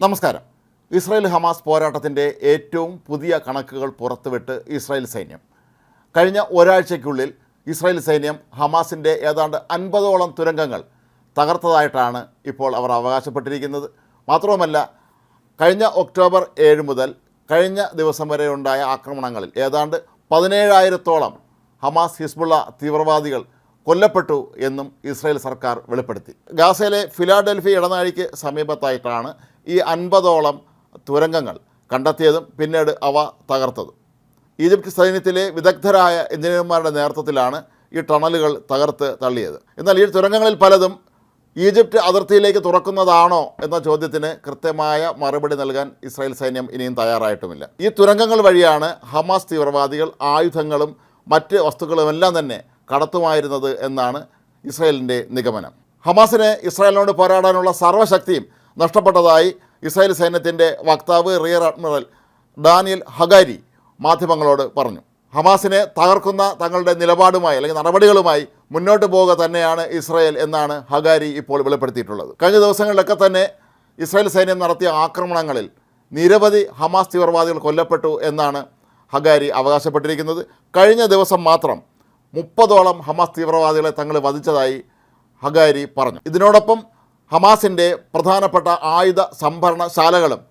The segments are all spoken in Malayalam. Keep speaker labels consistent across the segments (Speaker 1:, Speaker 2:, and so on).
Speaker 1: നമസ്കാരം. ഇസ്രായേൽ ഹമാസ് പോരാട്ടത്തിന്റെ ഏറ്റവും പുതിയ കണക്കുകൾ പുറത്തുവിട്ട് ഇസ്രായേൽ സൈന്യം. കഴിഞ്ഞ ഒരാഴ്ചയ്ക്കുള്ളിൽ ഇസ്രായേൽ സൈന്യം ഹമാസിന്റെ ഏതാണ്ട് അൻപതോളം തുരങ്കങ്ങൾ തകർത്തതായിട്ടാണ് ഇപ്പോൾ അവർ അവകാശപ്പെട്ടിരിക്കുന്നത്. മാത്രവുമല്ല കഴിഞ്ഞ ഒക്ടോബർ ഏഴ് മുതൽ കഴിഞ്ഞ ദിവസം വരെ ഉണ്ടായ ആക്രമണങ്ങളിൽ ഏതാണ്ട് പതിനേഴായിരത്തോളം ഹമാസ് ഹിസ്ബുള്ള തീവ്രവാദികൾ കൊല്ലപ്പെട്ടു എന്നും ഇസ്രായേൽ സർക്കാർ വെളിപ്പെടുത്തി. ഗാസയിലെ ഫിലാഡൽഫി ഇടനാഴിക്ക് സമീപത്തായിട്ടാണ് ഈ അൻപതോളം തുരങ്കങ്ങൾ കണ്ടെത്തിയതും പിന്നീട് അവ തകർത്തതും. ഈജിപ്ത് സൈന്യത്തിലെ വിദഗ്ധരായ എഞ്ചിനീയർമാരുടെ നേതൃത്വത്തിലാണ് ഈ ടണലുകൾ തകർത്ത് തള്ളിയത്. എന്നാൽ ഈ തുരങ്കങ്ങളിൽ പലതും ഈജിപ്റ്റ് അതിർത്തിയിലേക്ക് തുറക്കുന്നതാണോ എന്ന ചോദ്യത്തിന് കൃത്യമായ മറുപടി നൽകാൻ ഇസ്രായേൽ സൈന്യം ഇനിയും തയ്യാറായിട്ടുമില്ല. ഈ തുരങ്കങ്ങൾ വഴിയാണ് ഹമാസ് തീവ്രവാദികൾ ആയുധങ്ങളും മറ്റ് വസ്തുക്കളുമെല്ലാം തന്നെ കടത്തുമായിരുന്നത് എന്നാണ് ഇസ്രായേലിന്റെ നിഗമനം. ഹമാസിന് ഇസ്രായേലിനോട് പോരാടാനുള്ള സർവശക്തിയും നഷ്ടപ്പെട്ടതായി ഇസ്രായേൽ സൈന്യത്തിന്റെ വക്താവ് റിയർ അഡ്മിറൽ ഡാനിയൽ ഹഗാരി മാധ്യമങ്ങളോട് പറഞ്ഞു. ഹമാസിനെ തകർക്കുന്ന തങ്ങളുടെ നിലപാടുമായി അല്ലെങ്കിൽ നടപടികളുമായി മുന്നോട്ട് പോവുക തന്നെയാണ് ഇസ്രായേൽ എന്നാണ് ഹഗാരി ഇപ്പോൾ വെളിപ്പെടുത്തിയിട്ടുള്ളത്. കഴിഞ്ഞ ദിവസങ്ങളിലൊക്കെ തന്നെ ഇസ്രായേൽ സൈന്യം നടത്തിയ ആക്രമണങ്ങളിൽ നിരവധി ഹമാസ് തീവ്രവാദികൾ കൊല്ലപ്പെട്ടു എന്നാണ് ഹഗാരി അവകാശപ്പെട്ടിരിക്കുന്നത്. കഴിഞ്ഞ ദിവസം മാത്രം മുപ്പതോളം ഹമാസ് തീവ്രവാദികളെ തങ്ങൾ വധിച്ചതായി ഹഗാരി പറഞ്ഞു. ഇതിനോടൊപ്പം ഹമാസിന്റെ പ്രധാനപ്പെട്ട ആയുധ സംഭരണശാലകളും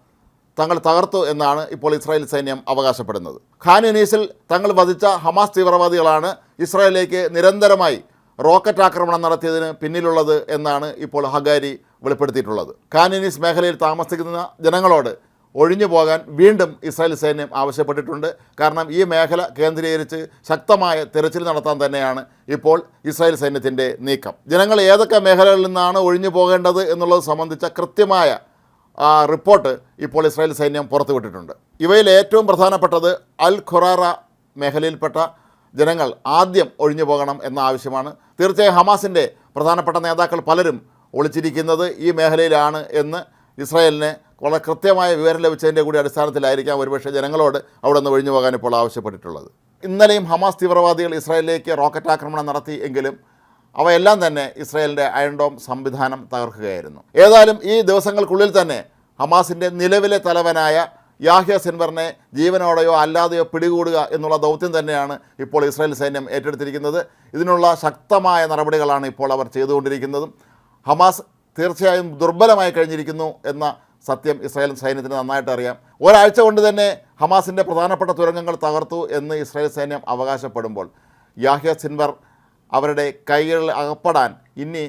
Speaker 1: തങ്ങൾ തകർത്തു എന്നാണ് ഇപ്പോൾ ഇസ്രായേൽ സൈന്യം അവകാശപ്പെടുന്നത്. ഖാൻ യുനീസിൽ തങ്ങൾ വധിച്ച ഹമാസ് തീവ്രവാദികളാണ് ഇസ്രായേലിലേക്ക് നിരന്തരമായി റോക്കറ്റ് ആക്രമണം നടത്തിയതിന് പിന്നിലുള്ളത് എന്നാണ് ഇപ്പോൾ ഹഗാരി വെളിപ്പെടുത്തിയിട്ടുള്ളത്. ഖാൻ യുനീസ് മേഖലയിൽ താമസിക്കുന്ന ജനങ്ങളോട് ഒഴിഞ്ഞു പോകാൻ വീണ്ടും ഇസ്രായേൽ സൈന്യം ആവശ്യപ്പെട്ടിട്ടുണ്ട്. കാരണം ഈ മേഖല കേന്ദ്രീകരിച്ച് ശക്തമായ തിരച്ചിൽ നടത്താൻ തന്നെയാണ് ഇപ്പോൾ ഇസ്രായേൽ സൈന്യത്തിന്റെ നീക്കം. ജനങ്ങൾ ഏതൊക്കെ മേഖലകളിൽ നിന്നാണ് ഒഴിഞ്ഞു പോകേണ്ടത് എന്നുള്ളത് സംബന്ധിച്ച കൃത്യമായ റിപ്പോർട്ട് ഇപ്പോൾ ഇസ്രായേൽ സൈന്യം പുറത്തുവിട്ടിട്ടുണ്ട്. ഇവയിൽ ഏറ്റവും പ്രധാനപ്പെട്ടത് അൽ ഖുറാറ മേഖലയിൽപ്പെട്ട ജനങ്ങൾ ആദ്യം ഒഴിഞ്ഞു പോകണം എന്ന ആവശ്യമാണ്. തീർച്ചയായും ഹമാസിന്റെ പ്രധാനപ്പെട്ട നേതാക്കൾ പലരും ഒളിച്ചിരിക്കുന്നത് ഈ മേഖലയിലാണ് എന്ന് ഇസ്രായേലിന് വളരെ കൃത്യമായ വിവരം ലഭിച്ചതിന്റെ കൂടി അടിസ്ഥാനത്തിലായിരിക്കാം ഒരുപക്ഷെ ജനങ്ങളോട് അവിടെ നിന്ന് ഒഴിഞ്ഞു പോകാൻ ഇപ്പോൾ ആവശ്യപ്പെട്ടിട്ടുള്ളത്. ഇന്നലെയും ഹമാസ് തീവ്രവാദികൾ ഇസ്രായേലിലേക്ക് റോക്കറ്റ് ആക്രമണം നടത്തി എങ്കിലും അവയെല്ലാം തന്നെ ഇസ്രായേലിന്റെ അയൺഡോം സംവിധാനം തകർക്കുകയായിരുന്നു. ഏതായാലും ഈ ദിവസങ്ങൾക്കുള്ളിൽ തന്നെ ഹമാസിന്റെ നിലവിലെ തലവനായ യാഹ്യ സിൻവറിനെ ജീവനോടെയോ അല്ലാതെയോ പിടികൂടുക എന്നുള്ള ദൗത്യം തന്നെയാണ് ഇപ്പോൾ ഇസ്രായേൽ സൈന്യം ഏറ്റെടുത്തിരിക്കുന്നത്. ഇതിനുള്ള ശക്തമായ നടപടികളാണ് ഇപ്പോൾ അവർ ചെയ്തുകൊണ്ടിരിക്കുന്നതും. ഹമാസ് തീർച്ചയായും ദുർബലമായി കഴിഞ്ഞിരിക്കുന്നു എന്ന സത്യം ഇസ്രായേൽ സൈന്യത്തിന് നന്നായിട്ട് അറിയാം. ഒരാഴ്ച കൊണ്ട് തന്നെ ഹമാസിന്റെ പ്രധാനപ്പെട്ട തുരങ്കങ്ങൾ തകർത്തു എന്ന് ഇസ്രായേൽ സൈന്യം അവകാശപ്പെടുമ്പോൾ യാഹ്യ സിൻവർ അവരുടെ കൈകളിൽ അകപ്പെടാൻ ഇനി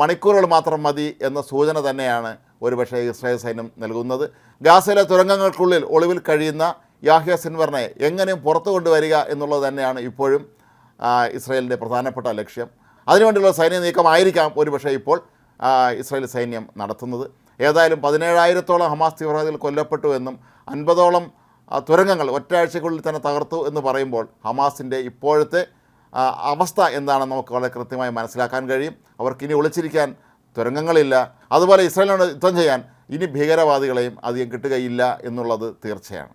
Speaker 1: മണിക്കൂറുകൾ മാത്രം മതി എന്ന സൂചന തന്നെയാണ് ഒരുപക്ഷേ ഇസ്രായേൽ സൈന്യം നൽകുന്നത്. ഗാസയിലെ തുരങ്കങ്ങൾക്കുള്ളിൽ ഒളിവിൽ കഴിയുന്ന യാഹ്യ സിൻവറിനെ എങ്ങനെയും പുറത്തു കൊണ്ടുവരിക എന്നുള്ളത് തന്നെയാണ് ഇപ്പോഴും ഇസ്രായേലിന്റെ പ്രധാനപ്പെട്ട ലക്ഷ്യം. അതിനുവേണ്ടിയുള്ള സൈന്യ നീക്കമായിരിക്കാം ഒരുപക്ഷെ ഇപ്പോൾ ഇസ്രായേൽ സൈന്യം നടത്തുന്നത്. ഏതായാലും പതിനേഴായിരത്തോളം ഹമാസ് തീവ്രവാദികൾ കൊല്ലപ്പെട്ടു എന്നും അൻപതോളം തുരങ്കങ്ങൾ ഒറ്റയാഴ്ചക്കുള്ളിൽ തന്നെ തകർത്തു എന്ന് പറയുമ്പോൾ ഹമാസിന്റെ ഇപ്പോഴത്തെ അവസ്ഥ എന്താണെന്ന് നമുക്ക് വളരെ കൃത്യമായി മനസ്സിലാക്കാൻ കഴിയും. അവർക്ക് ഇനി ഒളിച്ചിരിക്കാൻ തുരങ്കങ്ങളില്ല. അതുപോലെ ഇസ്രായേലിനോട് യുദ്ധം ചെയ്യാൻ ഇനി ഭീകരവാദികളെയും അധികം കിട്ടുകയില്ല എന്നുള്ളത് തീർച്ചയാണ്.